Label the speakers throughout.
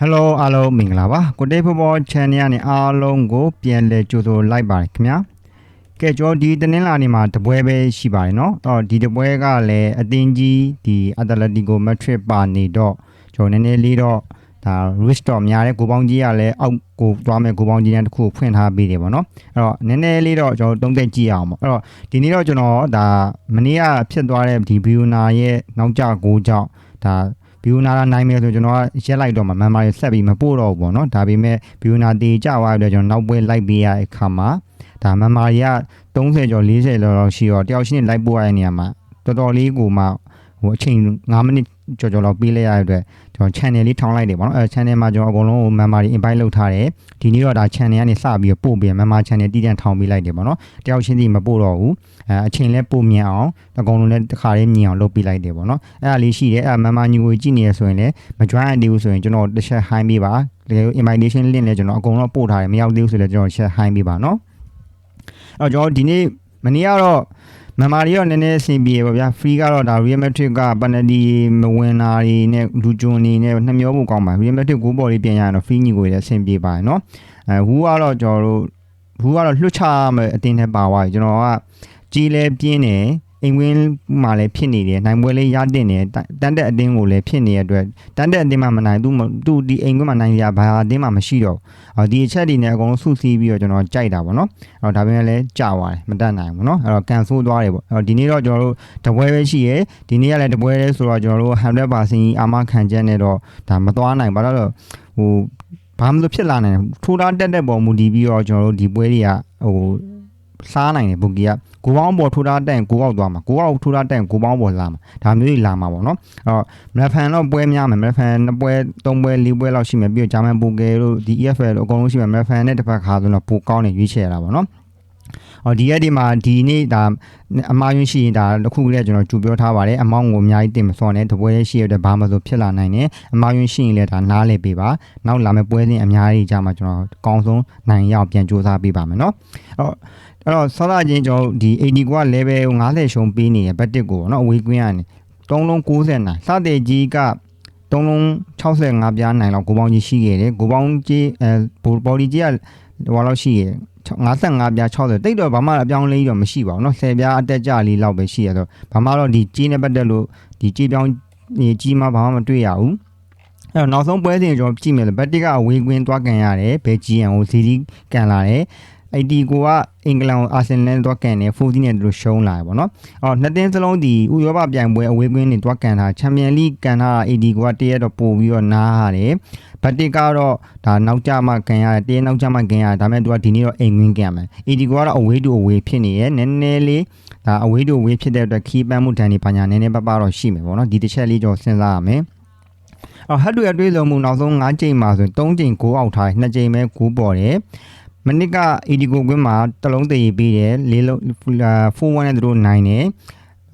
Speaker 1: Hello အားလုံးမင်္ဂလာပါကိုတေးဖော်ဖော် channel ကနေအားလုံးကိုပြန်လည်ကြိုဆိုလိုက်ပါတယ်ခင်ဗျာကဲကျွန်တော်ဒီတင်းင်းလာနေမှာတပွဲပဲရှိပါတယ်เนาะအော်ဒီတပွဲကလည်းအတင်းကြီးဒီအတလက်တီကိုမက်ထရစ်ပါနေတော့ကျွန်တော်နည်းနည်းလေးတော့ဒါ risk တော့များတယ်ကိုပေါင်းကြီးကလည်းအောက်ကိုသွားမယ်ကိုပေါင်းကြီးတန်းတစ်ခုကိုဖွင့်ထားပေးတယ်ပေါ့နော်အဲ့တော့နည်းနည်းလေးတော့ကျွန်တော်တုံးသက်ကြည့်အောင်ပေါ့အဲ့တော့ဒီနေ့တော့ကျွန်တော်ဒါမနေ့ကဖြစ်သွားတဲ့ဒီဘီယိုနာရဲ့နောက်ကျကိုကြောင့်ဒါ ဘီယိုနာလာနိုင်မယ်ဆိုကျွန်တော်ကရက်လိုက်တော့မှမန်မာတွေဆက်ပြီးမပို့တော့ဘူးပေါ့နော်ဒါပေမဲ့ဘီယိုနာတေကြသွားပြီးတော့ကျွန်တော်နောက်ပွဲလိုက်ပေးရတဲ့အခါမှာဒါမန်မာတွေက30ကျော်40ကျော်လောက်ရှိတော့တယောက်ချင်းလိုက်ပို့ရတဲ့နေရာမှာတော်တော်လေးကိုမှဟိုအချိန်9မိနစ် ကျော်ကျော်လောက်ပေးလိုက်ရတဲ့အတွက်ကျွန်တော် channel လေးထောင်းလိုက်တယ်ပေါ့နော်အဲ channel မှာကျွန်တော်အကုန်လုံးကို member တွေ invite လုပ်ထားတယ်ဒီနေ့တော့ဒါ channel ကနေစပြီးပို့ပြီး member channel တည်တံ့ထောင်းပေးလိုက်တယ်ပေါ့နော်တယောက်ချင်းစီမပို့တော့ဘူးအဲအချိန်လဲပို့မြန်အောင်အကုန်လုံးလည်းတစ်ခါလေးမြင်အောင်လုပ်ပေးလိုက်တယ်ပေါ့နော်အဲ့ဒါလေးရှိတယ်အဲ member ညီကိုကြည့်နေရဆိုရင်လည်းမ join အပ်သေးဘူးဆိုရင်ကျွန်တော်တစ်ချက် high ပေးပါတကယ်လို့ invitation link လည်းကျွန်တော်အကုန်လုံးပို့ထားတယ်မရောက်သေးဘူးဆိုလည်းကျွန်တော်ချက် high ပေးပါနော်အဲ့တော့ကျွန်တော်ဒီနေ့မနေ့ကတော့ မမာရီရောနည်းနည်းအဆင်ပြေပါဗျာ free ကတော့ဒါ real metric က penalty မဝင်တာတွေနဲ့လူကျွန်းနေနဲ့နှမျောဖို့ကောင်းပါ real metric ကိုပေါ်လေးပြင်ရရင်တော့ free ညီကိုလည်းအဆင်ပြေပါတယ်เนาะအဲဟူကတော့ကျွန်တော်တို့ဟူကတော့လွှတ်ချရမယ်အတင်းနဲ့ပါသွားပြီကျွန်တော်ကကြီးလဲပြင်းတယ် အိမ်ဝင်းမှာလည်းဖြစ်နေတယ်နိုင်ပွဲလေးရတင်တယ်တန်တက်အတင်းကိုလည်းဖြစ်နေတဲ့အတွက်တန်တက်အတင်းမှမနိုင်သူသူဒီအိမ်ဝင်းမှာနိုင်ရဘာအတင်းမှမရှိတော့ဒီအချက်တွေနဲ့အကုန်လုံးစုစည်းပြီးတော့ကျွန်တော်ကြိုက်တာပေါ့နော်အဲ့တော့ဒါပေမဲ့လည်းကြာသွားတယ်မတတ်နိုင်ဘူးနော်အဲ့တော့ကန်ဆိုးသွားတယ်ပေါ့အဲ့တော့ဒီနေ့တော့ကျွန်တော်တို့တပွဲပဲရှိရဲဒီနေ့ကလည်းတပွဲလဲဆိုတော့ကျွန်တော်တို့100%အာမခံချက်နဲ့တော့ဒါမသွားနိုင်ဘာလို့လဲဟိုဘာမှမဖြစ်လာနိုင်ဘူးထိုးတာတက်တဲ့ပုံမူတည်ပြီးတော့ကျွန်တော်တို့ဒီပွဲတွေကဟို စားနိုင်တယ်ဘူကီကကိုပေါင်းပေါ်ထိုးထားတက်ရင်ကိုပေါက်သွားမှာကိုပေါက်ထိုးထားတက်ရင်ကိုပေါင်းပေါ်လာမှာဒါမျိုးကြီးလာမှာပေါ့နော်အဲ့တော့မလဖန်တော့ပွဲများမယ်မလဖန်နှစ်ပွဲသုံးပွဲလေးပွဲလောက်ရှိမယ်ပြီးတော့ဂျာမန်ပိုကယ်တို့ဒီ EFL တို့အကုန်လုံးရှိမယ်မလဖန်နဲ့တစ်ဖက်ခါဆိုတော့ပိုကောင်းနေရွေးချယ်ရတာပေါ့နော် အော်ဒီရက်ဒီမှာဒီနေ့ဒါအမှားယွင်းရှိရင်ဒါတစ်ခုကလေးကျွန်တော်ကြူပြောထားပါတယ်အမောင်းကိုအများကြီးတင်မစောနဲ့တပွဲလေးရှိရတဲ့ဘာမှမဆိုဖြစ်လာနိုင်တယ်အမှားယွင်းရှိရင်လည်းဒါနားလည်ပေးပါနောက်လာမယ့်ပွဲစဉ်အများကြီးကြာမှကျွန်တော်အကောင်းဆုံးနိုင်ရအောင်ပြန်စူးစမ်းပေးပါမယ်နော်အော်အဲ့တော့ဆောလာချင်းကျွန်တော်ဒီ AD က level 50ရှုံးပေးနေရဘတ်တစ်ကိုနော်အဝေးကွင်းကနေ3လုံး90နိုင်စတဲ့ကြီးက3လုံး65ပြားနိုင်လောက်ကိုပေါင်းကြီးရှိခဲ့တယ်ကိုပေါင်းကြီးအဲဘော်ဒီကြီးက ဟိုလောက်ရှိခဲ့55ပြား60တိတ်တော့ဘာမှအပြောင်းလဲတော့မရှိပါဘူးเนาะ10ပြားအတက်ကြလေးလောက်ပဲရှိရတော့ဘာမှတော့ဒီကြီးနဲ့ပတ်သက်လို့ဒီကြီးပြောင်းကြီးမှဘာမှမတွေ့ရဘူးအဲ့တော့နောက်ဆုံးပွဲစဉ်ကျွန်တော်ကြည့်မယ်ဘတ်တစ်ကအဝေးကွင်းသွားကန်ရတယ်ဘယ်ဂျီယန်ကိုစီဒီကန်လာတယ် အဲ့ဒီကိုကအင်္ဂလန်ကိုအာဆင်နယ်တော့ကန်တယ်40နဲ့တို့ရှုံးလာတယ်ပေါ့နော်အော်နှစ်တင်းစလုံးဒီဥရောပပြိုင်ပွဲအဝေးကွင်းနေတော့ကန်တာချန်ပီယံလိကန်တာ AD ကိုကတရက်တော့ပို့ပြီးတော့နားရတယ်ဘတ်တစ်ကတော့ဒါနောက်ကျမှကန်ရတယ်တရက်နောက်ကျမှကန်ရတယ်ဒါပေမဲ့သူကဒီနေ့တော့အိမ်ကွင်းကန်မယ် AD ကိုကတော့အဝေးတူအဝေးဖြစ်နေရဲ့နည်းနည်းလေးဒါအဝေးတူအဝေးဖြစ်တဲ့အတွက်ခီးပန်းမှုတန်ဒီပညာနည်းနည်းပပတော့ရှိမယ်ပေါ့နော်ဒီတစ်ချက်လေးကြောစဉ်းစားရမယ်အော်ဟတ်တူအတွေးလုံးမှုနောက်ဆုံး၅ချိန်မှာဆိုရင်၃ချိန်9အောက်ထား2ချိန်ပဲ9ပေါ်တယ် မနစ်က Edigo ကွင်းမှာတလုံးတည်ပြီးတယ်လေးလုံး4-1နဲ့သူတို့နိုင်တယ်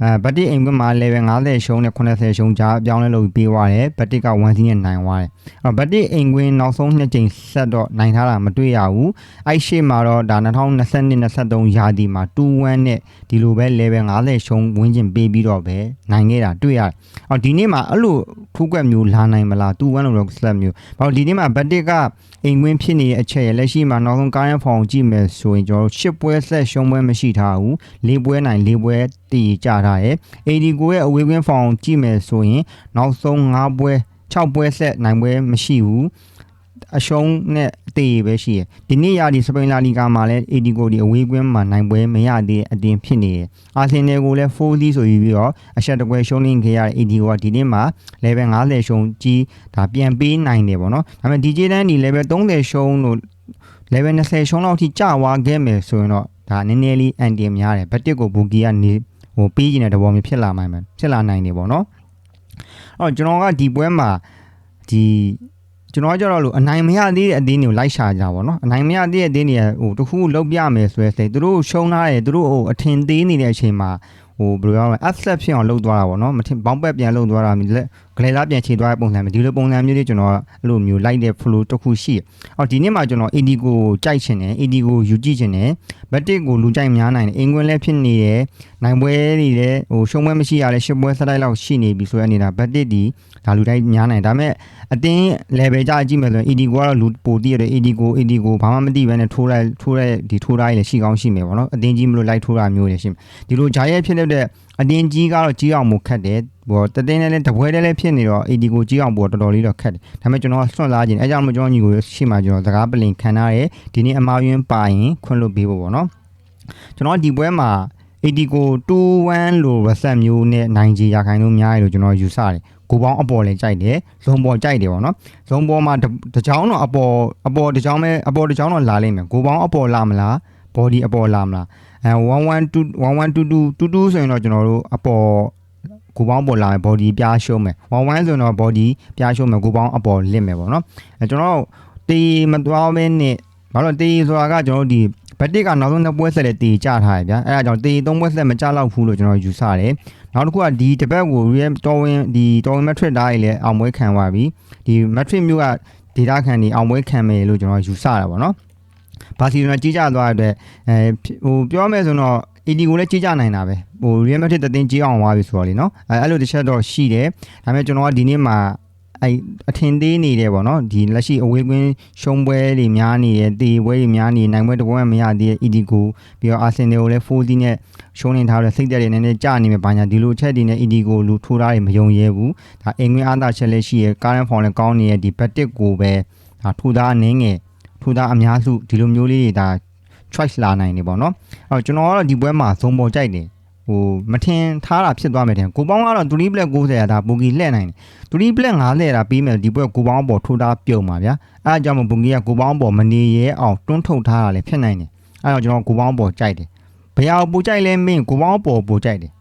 Speaker 1: အဲဘတ်တီအိမ်ကွင်းမှာ level 50ရှုံးနဲ့80ရှုံးကြားအပြောင်းလဲလုပ်ပြီးသွားတယ်ဘတ်တီက1စီးနဲ့နိုင်သွားတယ်အဲဘတ်တီအိမ်ကွင်းနောက်ဆုံးနှစ်ချိန်ဆက်တော့နိုင်ထားတာမတွေ့ရဘူးအဲ့ရှေ့မှာတော့ဒါ2022 23ရာသီမှာ2-1နဲ့ဒီလိုပဲ level 50ရှုံးဝင်းကျင်ပေးပြီးတော့ပဲနိုင်ခဲ့တာတွေ့ရတယ်အော်ဒီနေ့မှာအဲ့လိုထူးကွက်မျိုးလာနိုင်မလား2-1လို့တော့ slap မျိုးဘာလို့ဒီနေ့မှာဘတ်တီကအိမ်ကွင်းဖြစ်နေတဲ့အချက်ရလက်ရှိမှာနောက်ဆုံးကားရန်ဖောင်ကြည့်မယ်ဆိုရင်ကျွန်တော်တို့10ပွဲဆက်ရှုံးပွဲမရှိထားဘူး၄ပွဲနိုင်၄ပွဲ တည်ကြထားတယ် AD ကိုရဲ့အဝေးကွင်းဖောင်ကြည့်မယ်ဆိုရင် နောက်ဆုံး5ပွဲ6ပွဲဆက်နိုင်ပွဲမရှိဘူးအရှုံးနဲ့အသေးပဲရှိရယ်ဒီနေ့ရာဒီစပိန်လာလီဂါမှာလည်း AD ကိုဒီအဝေးကွင်းမှာနိုင်ပွဲမရသေးတဲ့အတင်းဖြစ်နေတယ်အာဆင်နယ်ကိုလည်း4-0ဆိုပြီးတော့အချက်တကွဲရှုံးနေခဲ့ရတဲ့ AD ကဒီနေ့မှာ level 50ရှုံးကြီးဒါပြန်ပေးနိုင်တယ်ပေါ့နော်ဒါပေမဲ့ DJ တန်းဒီ level 30ရှုံးလို့ level 20ရှုံးလောက်ထိကျသွားခဲ့မယ်ဆိုရင်တော့ဒါနည်းနည်းလေးအန်တီများတယ်ဘတ်တစ်ကိုဘူကီကနေ ဟိုပေးကျင်တဲ့သဘောမျိုးဖြစ်လာနိုင်မယ်ဖြစ်လာနိုင်တယ်ပေါ့နော်အော်ကျွန်တော်ကဒီပွဲမှာဒီကျွန်တော်ကကြတော့လို့အနိုင်မရသေးတဲ့အသင်းတွေကိုလိုက်ရှာကြတာပေါ့နော်အနိုင်မရသေးတဲ့အသင်းတွေကဟိုတခုလောက်ပြမယ်ဆိုရဲစိတ်သူတို့ရှုံးထားတယ်သူတို့ဟိုအထင်သေးနေတဲ့အချိန်မှာဟိုဘယ်လိုပြောမလဲ upset ဖြစ်အောင်လုပ်သွားတာပေါ့နော်မထင်ဘောင်းပက်ပြန်လုပ်သွားတာလက်ဟဂလေလာပြန်ခြေသွားတဲ့ပုံစံမျိုးဒီလိုပုံစံမျိုးလေးကျွန်တော်အဲ့လိုမျိုးလိုက်တဲ့ flow တစ်ခုရှိတယ်အော်ဒီနေ့မှာကျွန်တော် AD ကိုကြိုက်ချင်တယ် AD ကိုယူကြည့်ချင်တယ်ဘတ်တစ်ကိုလူကြိုက်များနိုင်တယ်အင်္ဂွင်းလည်းဖြစ်နေတယ်နိုင်ပွဲတွေလည်းဟိုရှုံးပွဲမရှိရလဲရှစ်ပွဲဆက်တိုက်လောက်ရှိနေပြီဆိုရနေတာဘတ်တစ်ဒီဒါလူတိုင်းများနိုင်ဒါပေမဲ့အတင်း level ကြကြည့်မယ်ဆိုရင် AD ကိုကတော့လူပိုတည်ရတယ် AD ကို AD ကိုဘာမှမသိဘဲနဲ့ထိုးလိုက်ထိုးလိုက်ဒီထိုးတိုင်းလည်းရှိကောင်းရှိမယ်ပေါ့နော်အတင်းကြီးမလို့လိုက်ထိုးတာမျိုးလည်းရှိမယ်ဒီလိုဂျာရဲ့ဖြစ်တဲ့အတင်းကြီးကတော့ကြီးအောင်မို့ခတ်တယ် ဟိုတတင်းနဲ့လည်းတပွဲတည်းလည်းဖြစ်နေတော့ AD ကိုကြီးအောင်ပို့တော်တော်လေးတော့ခတ်တယ်ဒါပေမဲ့ကျွန်တော်ဆွန့်စားခြင်းအဲကြောင့်မကျွန်တော်ညီကိုရှိမှကျွန်တော်စကားပလင်ခံထားတယ်ဒီနေ့အမာယွင်းပါရင်ခွင့်လွတ်ပေးဖို့ပေါ့နော်ကျွန်တော်ဒီပွဲမှာ AD ကို2-1လို့ reset မျိုးနဲ့နိုင်ကြီးရခိုင်လို့များရလို့ကျွန်တော်ယူဆတယ်ကိုပေါင်းအပေါ်လည်းကြိုက်တယ်ဇုံပေါ်ကြိုက်တယ်ပေါ့နော်ဇုံပေါ်မှာတကြောင်တော့အပေါ်အပေါ်တကြောင်ပဲအပေါ်တကြောင်တော့လာလိမ့်မယ်ကိုပေါင်းအပေါ်လာမလား body အပေါ်လာမလားအဲ112 1122 22ဆိုရင်တော့ကျွန်တော်တို့အပေါ် ကိုပေါင်းပေါ်လာမယ် body ပြားရှုံးမယ်11ဆိုရင်တော့ body ပြားရှုံးမယ်ကိုပေါင်းအပေါ်လစ်မယ်ပေါ့နော်အဲကျွန်တော်တို့တေးမသွားဘဲနဲ့ဘာလို့တေးဆိုတာကကျွန်တော်တို့ဒီဘက်တစ်ကနောက်ဆုံးနှစ်ပွဲဆက်လက်တေးကြထားရဗျာအဲဒါကြောင့်တေးသုံးပွဲဆက်မကြတော့ဘူးလို့ကျွန်တော်ယူဆတယ်နောက်တစ်ခုကဒီတပတ်ကို real တော်ဝင်ဒီတော်ဝင် metric ဓာတ်ကြီးလည်းအောင်ပွဲခံသွားပြီဒီ metric မျိုးက data ခံနေအောင်ပွဲခံမယ်လို့ကျွန်တော်ယူဆတာပေါ့နော်ဘာစီလိုနာကြီးကြသွားတဲ့အတွက်အဲဟိုပြောမယ်ဆိုတော့ AD ကိုလည်းကြီးကြနိုင်တာပဲဟို real metric တသိန်းကြီးအောင်သွားပြီဆိုတော့လေနော်အဲအဲ့လိုတစ်ချက်တော့ရှိတယ်ဒါပေမဲ့ကျွန်တော်ကဒီနေ့မှာအဲ့အထင်သေးနေတယ်ပေါ့နော်ဒီလက်ရှိအဝေးကွင်းရှုံးပွဲတွေများနေတယ်တေပွဲတွေများနေနိုင်ပွဲတစ်ပွဲမရသေးတဲ့ ED ကိုပြီးတော့အာဆင်နယ်ကိုလည်း4-0နဲ့ရှုံးနေထားတဲ့စိတ်သက်တွေနည်းနည်းကြာနေမယ်ဘာညာဒီလိုချက်တွေနဲ့ ED ကိုလူထိုးထားတွေမယုံရဲဘူးဒါအင်္ဂွင်းအားသာချက်လည်းရှိရကားရန်ဖောင်လည်းကောင်းနေရဒီဘက်တစ်ကိုပဲဒါထိုးသားအနေငယ်ထိုးသားအများစုဒီလိုမျိုးလေးတွေဒါ choice လာနိုင်နေပေါ့နော်အဲ့တော့ကျွန်တော်ကတော့ဒီပွဲမှာဇုံပေါ်ကြိုက်တယ်ဟိုမထင်ထားတာဖြစ်သွားမယ်တဲ့ကိုပေါင်းကတော့3 black 90ရာဒါပူကီလှည့်နိုင်တယ်3 black 90ရာပြီးမယ်ဒီပွဲကိုပေါင်းပေါ်ထိုးထားပြုံပါဗျာအဲအကြောင်းမပူကီကကိုပေါင်းပေါ်မနေရဲအောင်တွန်းထုတ်ထားတာလည်းဖြစ်နိုင်တယ်အဲတော့ကျွန်တော်ကိုပေါင်းပေါ်ကြိုက်တယ်ဘယ်ဟာပူကြိုက်လဲမင်းကိုပေါင်းပေါ်ပူကြိုက်တယ်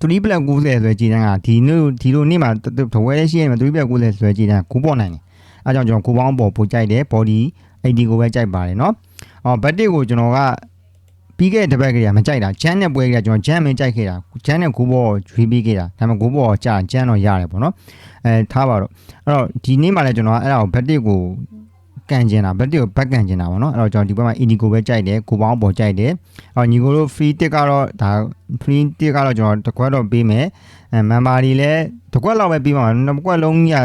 Speaker 1: 3 black 90ဆိုကြည်တန်းကဒီနေ့ဒီလိုနေ့မှာတဝဲရှိရင်3 black 90ဆိုကြည်တန်းကိုပေါ်နိုင်တယ်အဲကြောင့်ကျွန်တော်ကိုပေါင်းပေါ်ပူကြိုက်တယ် body 80ကိုပဲကြိုက်ပါတယ်เนาะ အော်ဘတ်တစ်ကိုကျွန်တော်ကပြီးခဲ့တဲ့တစ်ပတ်ကလေးကမကြိုက်တာဂျန်နဲ့ပွဲကလေးကကျွန်တော်ဂျန်မင်းကြိုက်ခဲ့တာဂျန်နဲ့ဂိုးဘောရွေးပြီးခဲ့တာဒါပေမဲ့ဂိုးဘောကြာဂျန်တော့ရတယ်ပေါ့နော်အဲထားပါတော့အဲ့တော့ဒီနေ့မှလည်းကျွန်တော်ကအဲ့ဒါကိုဘတ်တစ်ကို ကန်ကျင်တာဘတ်တစ်ကိုဘက်ကန်ကျင်တာပေါ့နော်အဲ့တော့ကျွန်တော်ဒီဘက်မှာ indigo ပဲကြိုက်တယ်ကိုပေါင်းပေါ်ကြိုက်တယ်အော်ညီကိုတို့ free tick ကတော့ဒါ free tick ကတော့ကျွန်တော်တကွက်တော့ပေးမယ်အဲ member တွေလည်းတကွက်လောက်ပဲပြီးပါမှာနှစ်ကွက်လုံးကြီး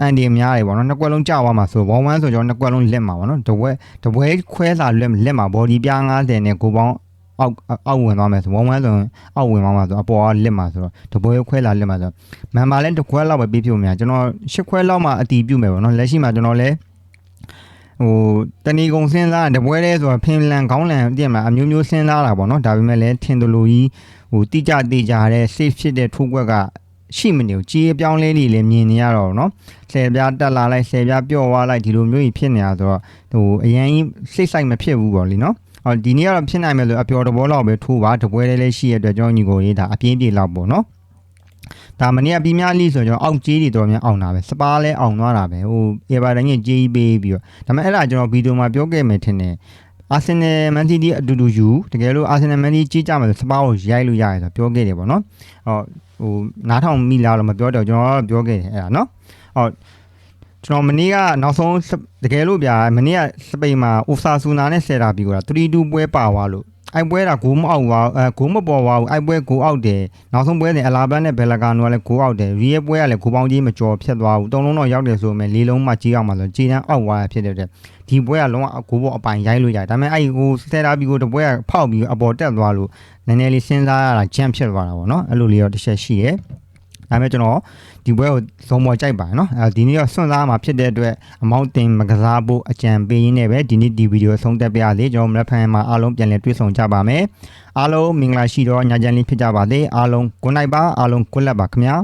Speaker 1: အန်ဒီများတယ်ပေါ့နော်နှစ်ကွက်လုံးကြာသွားမှာဆို1 1ဆိုကျွန်တော်နှစ်ကွက်လုံးလက်မှာပေါ့နော်တပွဲတပွဲခွဲစာလက်လက်မှာ body ပြား90နဲ့ကိုပေါင်းအောက်အောက်ဝင်သွားမယ်ဆို1 1ဆိုရင်အောက်ဝင်သွားမှာဆိုအပေါ်ကလက်မှာဆိုတော့တပွဲခွဲလာလက်မှာဆိုမန်မာလည်းတစ်ခွဲလောက်ပဲပြီးပြဖို့များကျွန်တော်၈ခွဲလောက်မှအတီးပြုတ်မယ်ပေါ့နော်လက်ရှိမှာကျွန်တော်လည်း ဟိုတဏီကုံစဉ်းစားတပွဲလဲဆိုတော့ဖင်လန်ခေါင်းလန်တည်မှာအမျိုးမျိုးစဉ်းစားတာပေါ့နော်ဒါပေမဲ့လည်းထင်သလိုကြီးဟိုတိကျတိကျတဲ့ safe ဖြစ်တဲ့ထိုးကွက်ကရှိမနေဘူးကြီးအပြောင်းလဲတွေလည်းမြင်နေရတော့เนาะဆယ်ပြားတက်လာလိုက်ဆယ်ပြားပျော့သွားလိုက်ဒီလိုမျိုးကြီးဖြစ်နေတာဆိုတော့ဟိုအရင်စိတ်ဆိုင်မဖြစ်ဘူးပေါ့လीเนาะအော်ဒီနေ့ကတော့ဖြစ်နိုင်မယ်လို့အပျော်တဘောလောက်ပဲထိုးပါတပွဲလေးလေးရှိရတဲ့အတွက်ကျွန်တော်ညီကိုလေးဒါအပြင်းပြေလောက်ပေါ့เนาะ ဒါမနေ့ကပြီးများလိဆိုကျွန်တော်အောက်ကြီးတွေတော်များအောင်တာပဲစပါးလဲအောင်သွားတာပဲဟိုအေဘာတိုင်းကြီးကြီးပေးပြီးတော့ဒါပေမဲ့အဲ့ဒါကျွန်တော်ဗီဒီယိုမှာပြောခဲ့မယ်ထင်တယ်အာဆင်နယ်မန်စီးတီးအတူတူယူတကယ်လို့အာဆင်နယ်မန်စီးကြီးကြမယ်ဆိုစပါးကိုရိုက်လို့ရတယ်ဆိုပြောခဲ့တယ်ပေါ့နော်ဟောဟိုနားထောင်မိလားတော့မပြောတော့ကျွန်တော်ပြောခဲ့တယ်အဲ့ဒါနော်ဟောကျွန်တော်မနေ့ကနောက်ဆုံးတကယ်လို့ဗျာမနေ့ကစပိန်မှာအိုဆာဆူနာနဲ့ဆယ်တာပြီးတော့3-2ပွဲပါသွားလို့ အိုက်ပွဲတာဂိုးမအောက်ပါအဲဂိုးမပေါ်ပါဘူးအိုက်ပွဲဂိုးအောက်တယ်နောက်ဆုံးပွဲစဉ်အလာဘန်နဲ့ဘယ်လကာနိုကလည်းဂိုးအောက်တယ်ရီရဲ့ပွဲကလည်းဂိုးပေါင်းကြီးမကျော်ဖြစ်သွားဘူးတုံးလုံးတော့ရောက်တယ်ဆိုပေမဲ့လေးလုံးမှကြီးအောင်မှဆိုကြီးတန်းအောက်သွားဖြစ်တဲ့တဲ့ဒီပွဲကလုံးဝဂိုးပေါ်အပိုင်ရိုက်လို့ရတယ်ဒါပေမဲ့အဲ့ဟိုစတာဘီကိုတပွဲကဖောက်ပြီးအပေါ်တက်သွားလို့နည်းနည်းလေးစဉ်းစားရတာဂျမ်ဖြစ်သွားတာပေါ့နော်အဲ့လိုလေးတော့တစ်ချက်ရှိတယ် ဒါပေမဲ့ကျွန်တော်ဒီပွဲကိုဇုံပေါ်ကြိုက်ပါတယ်เนาะအဲဒီနေ့တော့စွန့်စားမှာဖြစ်တဲ့အတွက်အမောက်တင်မကစားဖို့အကြံပေးရင်းနဲ့ပဲဒီနေ့ဒီဗီဒီယိုဆုံးသက်ပြရစေကျွန်တော်မလက်ဖန်မှာအားလုံးပြန်လည်တွေ့ဆုံကြပါမယ်အားလုံးမင်္ဂလာရှိတော့ညချမ်းလေးဖြစ်ကြပါစေအားလုံး good night ပါအားလုံး good luck ပါခင်ဗျာ